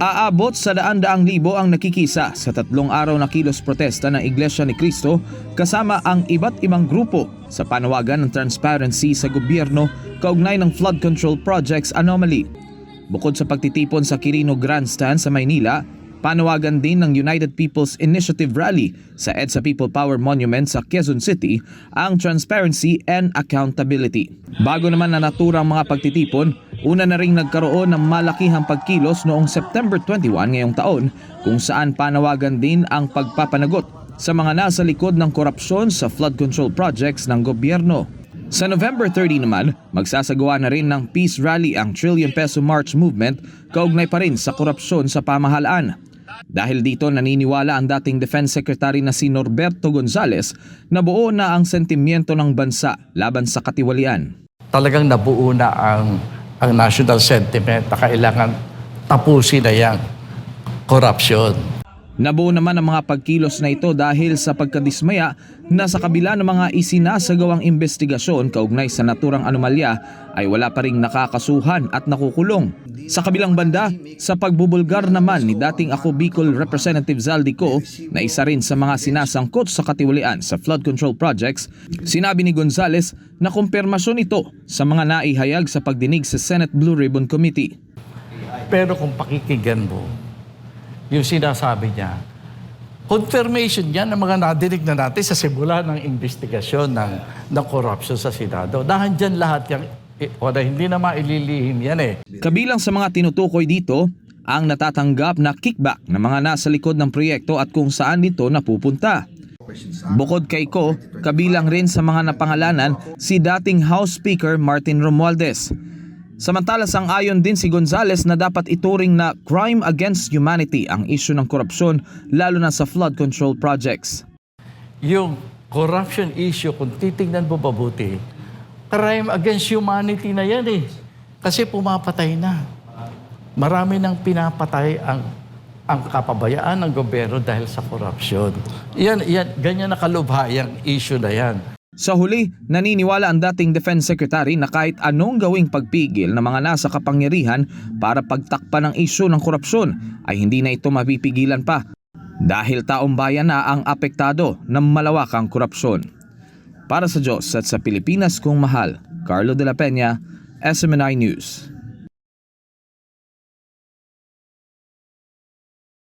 Aabot sa daan-daang libo ang nakikisa sa tatlong araw na kilos protesta ng Iglesia ni Cristo kasama ang iba't ibang grupo sa panawagan ng transparency sa gobyerno kaugnay ng flood control projects anomaly. Bukod sa pagtitipon sa Quirino Grandstand sa Maynila, panawagan din ng United People's Initiative Rally sa EDSA People Power Monument sa Quezon City ang transparency and accountability. Bago naman na naturang mga pagtitipon, una na ring nagkaroon ng malakihang pagkilos noong September 21 ngayong taon kung saan panawagan din ang pagpapanagot sa mga nasa likod ng korupsyon sa flood control projects ng gobyerno. Sa November 30 naman, magsasagawa na rin ng Peace Rally ang Trillion Peso March Movement kaugnay pa rin sa korupsyon sa pamahalaan. Dahil dito naniniwala ang dating Defense Secretary na si Norberto Gonzales na buo na ang sentimiento ng bansa laban sa katiwalian. talagang nabuo na ang, ang national sentiment na kailangan tapusin na yan. Corruption. Nabuo naman ang mga pagkilos na ito dahil sa pagkadismaya na sa kabila ng mga isinasagawang investigasyon kaugnay sa naturang anomalya ay wala pa ring nakakasuhan at nakukulong. Sa kabilang banda, sa pagbubulgar naman ni dating ako Bicol Representative Zaldico na isa rin sa mga sinasangkot sa katiwalian sa flood control projects, sinabi ni Gonzales na kumpirmasyon ito sa mga naihayag sa pagdinig sa Senate Blue Ribbon Committee. Pero kung pakikinggan mo, yung sinasabi niya, confirmation yan ng mga nadinig na natin sa simula ng investigasyon ng, ng corruption sa Senado. Dahil dyan lahat yan, eh, wala, hindi na maililihim yan eh. Kabilang sa mga tinutukoy dito, ang natatanggap na kickback ng mga nasa likod ng proyekto at kung saan ito napupunta. Bukod kay Ko, kabilang rin sa mga napangalanan si dating House Speaker Martin Romualdez. Samantala sang ayon din si Gonzales na dapat ituring na crime against humanity ang isyu ng korupsyon lalo na sa flood control projects. Yung corruption issue, kung titingnan mo mabuti, crime against humanity na yan eh. Kasi pumapatay na. Marami nang pinapatay ang ang kapabayaan ng gobyerno dahil sa corruption. Yan, yan, ganyan nakalubhayang issue na yan. Sa huli, naniniwala ang dating Defense Secretary na kahit anong gawing pagpigil ng mga nasa kapangyarihan para pagtakpan ng isyu ng korupsyon ay hindi na ito mapipigilan pa dahil taong bayan na ang apektado ng malawakang korupsyon. Para sa Diyos at sa Pilipinas kong mahal, Carlo de la Peña, SMNI News.